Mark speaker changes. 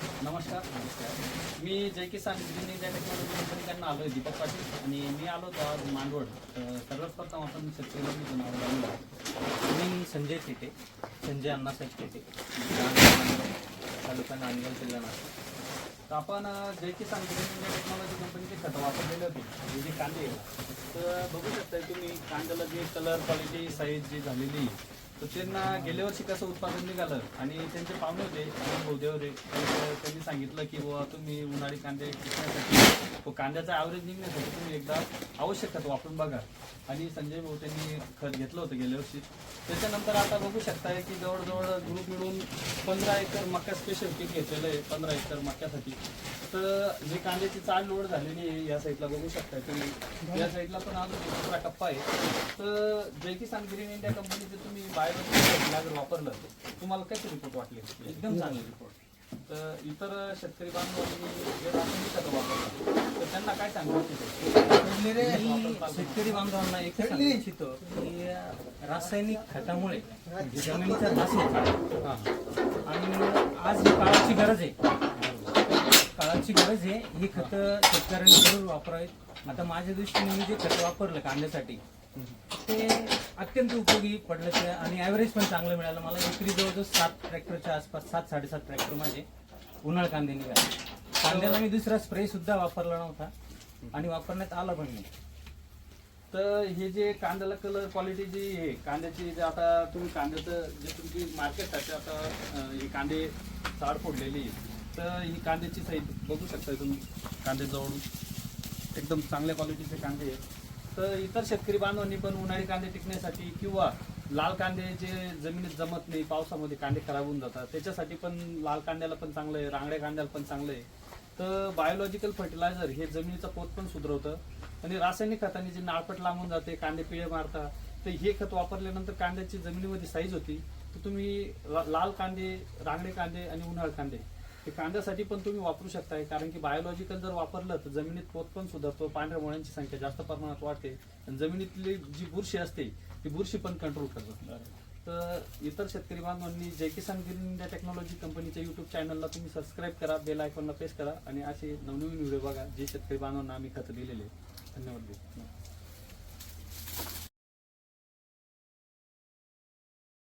Speaker 1: नमस्कार नमस्कार. मी Jai Kisan green India technology कंपनीकडनं आलो आहे दीपक पाटील. आणि मी आलो होतो आज मांडवड. तर सर्वात प्रथम आपण शेतकरी नाव जाणूया
Speaker 2: मी संजय तिटे संजय अण्णासाहेब तिटे तालुका नांदगाव जिल्हा नाशिक.
Speaker 1: तर आपण अं, Jai Kisan green India technology कंपनीचे खतं वापरलेले होते म्हणजे जे कांदे तर बघू शकता तुम्ही कांद्याला जे कलर क्वालिटी साईज जी झालेली तर त्यांना गेल्या वर्षी कसं उत्पादन निघालं आणि त्यांचे पाहुणे होते आणि त्यांनी सांगितलं की बुवा तुम्ही उन्हाळी कांदे टिकण्यासाठी कांद्याचा ॲव्हरेज निघण्यासाठी तुम्ही एकदा आवश्यक खत वापरून बघा. आणि संजय भाऊ त्यांनी खत घेतलं होतं गेल्या वर्षी. त्याच्यानंतर आता बघू शकताय की जवळजवळ ग्रुप मिळून पंधरा एकर मक्का स्पेशल पीक घेतलेलं आहे पंधरा एकर मक्यासाठी तर जे कांद्याची चाल लोड झालेली आहे या साईडला बघू शकताय तुम्ही. या साईडला पण अजून दुसरा टप्पा आहे. तर जय किसान ग्रीन इंडिया कंपनीचे तुम्ही जर वापरलं तुम्हाला कसे रिपोर्ट वाटले? एकदम चांगले रिपोर्ट तर इतर शेतकरी बांधवांनी जे रासायनिक खतं तर त्यांना काय सांगू इच्छितो?
Speaker 2: मी शेतकरी बांधवांना एक इच्छितो की रासायनिक खतामुळे जमिनीचा ऱ्हास होतो.
Speaker 1: हां.
Speaker 2: आणि आज ही काळाची गरज आहे. काळाची गरज आहे ही खतं शेतकऱ्यांनी जरूर वापरावीत. आता माझ्या दृष्टीने मी जे खतं वापरलं कांद्यासाठी ते अत्यंत उपयोगी पडलं ते आणि ॲव्हरेज पण चांगलं मिळालं. मला एकरी जवळजवळ सात ट्रॅक्टरच्या आसपास सात साडेसात ट्रॅक्टर माझे उन्हाळ कांदे निघाले. कांद्याला मी दुसरा स्प्रे सुद्धा वापरला नव्हता आणि वापरण्यात आला पण नाही.
Speaker 1: तर हे जे कांद्याला कलर क्वालिटी जी आहे कांद्याची जे आता तुम्ही कांद्याचं जे तुमची मार्केट आहे आता हे कांदे झाड फोडलेली आहे. तर ही कांद्याची साईज बघू शकता तुम्ही कांदे जवळून एकदम चांगल्या क्वालिटीचे कांदे आहेत. तर इतर शेतकरी बांधवांनी पण उन्हाळी कांदे टिकण्यासाठी किंवा लाल कांदे जे जमिनीत जमत नाही पावसामध्ये कांदे खराब होऊन जातात त्याच्यासाठी पण लाल कांद्याला पण चांगलं आहे रांगड्या कांद्याला पण चांगलं आहे. तर बायोलॉजिकल फर्टिलायझर हे जमिनीचा पोत पण सुधरवतं आणि रासायनिक खताने जे नाळपट लांबून जाते कांदे पिळे मारतात तर हे खत वापरल्यानंतर कांद्याची जमिनीमध्ये साईज होती तर तुम्ही लाल कांदे रांगडे कांदे आणि उन्हाळ कांदे हे कांद्यासाठी पण तुम्ही वापरू शकताय कारण की बायोलॉजिकल जर वापरलं तर जमिनीत पोत पण सुधारतो पांढऱ्या मुळ्यांची संख्या जास्त प्रमाणात वाढते आणि जमिनीतली जी बुरशी असते ती बुरशी पण कंट्रोल करतो तर इतर शेतकरी बांधवांनी Jai Kisan green India technology कंपनीच्या युट्यूब चॅनलला तुम्ही सबस्क्राईब करा बेल आयकॉनला प्रेस करा आणि असे नवनवीन व्हिडिओ बघा जे शेतकरी बांधवांना आम्ही खतं दिलेले आहे. धन्यवाद